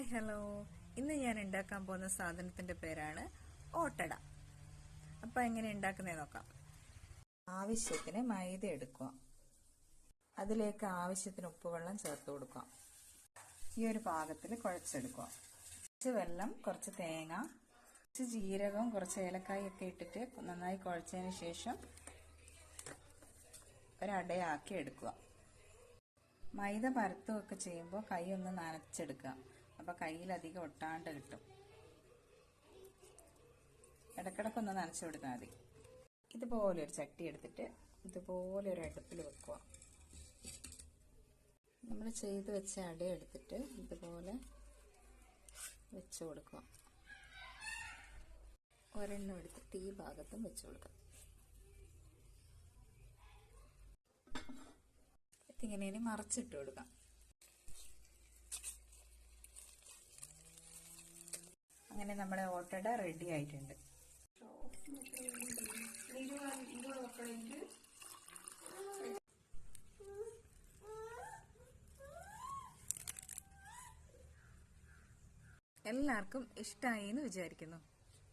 Hi hello. ഇന്ന് ഞാൻ ഉണ്ടാക്കാൻ പോകുന്ന സാധനത്തിന്റെ പേരാണ് ഓട്ടട. അപ്പൊ എങ്ങനെ ഉണ്ടാക്കുന്നത് നോക്കാം. ആവശ്യത്തിന് മൈദ എടുക്കുക. അതിലേക്ക് ആവശ്യത്തിന് ഉപ്പുവെള്ളം ചേർത്ത് കൊടുക്കുക. ഈ ഒരു പാകത്തിൽ കുഴച്ചെടുക്കുക. കുറച്ച് വെള്ളം കുറച്ച് തേങ്ങ കുറച്ച് ജീരകം കുറച്ച് ഏലക്കായ ഒക്കെ ഇട്ടിട്ട് നന്നായി കുഴച്ചതിന് ശേഷം ഒരടയാക്കി എടുക്കുക. മൈദ പരത്തുകയൊക്കെ ചെയ്യുമ്പോൾ കൈ ഒന്ന് നനച്ചെടുക്കുക. അപ്പോൾ കയ്യിലധികം ഒട്ടാണ്ട് കിട്ടും. ഇടക്കിടക്കൊന്ന് നനച്ചു കൊടുത്താൽ മതി. ഇതുപോലെ ഒരു ചട്ടി എടുത്തിട്ട് ഇതുപോലെ ഒരു അടുപ്പിൽ വെക്കുക. നമ്മൾ ചെയ്ത് വെച്ച അട എടുത്തിട്ട് ഇതുപോലെ വെച്ച് കൊടുക്കുക. ഒരെണ്ണം എടുത്തിട്ട് ഈ ഭാഗത്തും വെച്ച് കൊടുക്കുക. ഇങ്ങനെ ഇനി മറച്ചിട്ട് കൊടുക്കാം. അങ്ങനെ നമ്മുടെ ഓട്ടട റെഡി ആയിട്ടുണ്ട്. എല്ലാവർക്കും ഇഷ്ടമായി എന്ന് വിചാരിക്കുന്നു.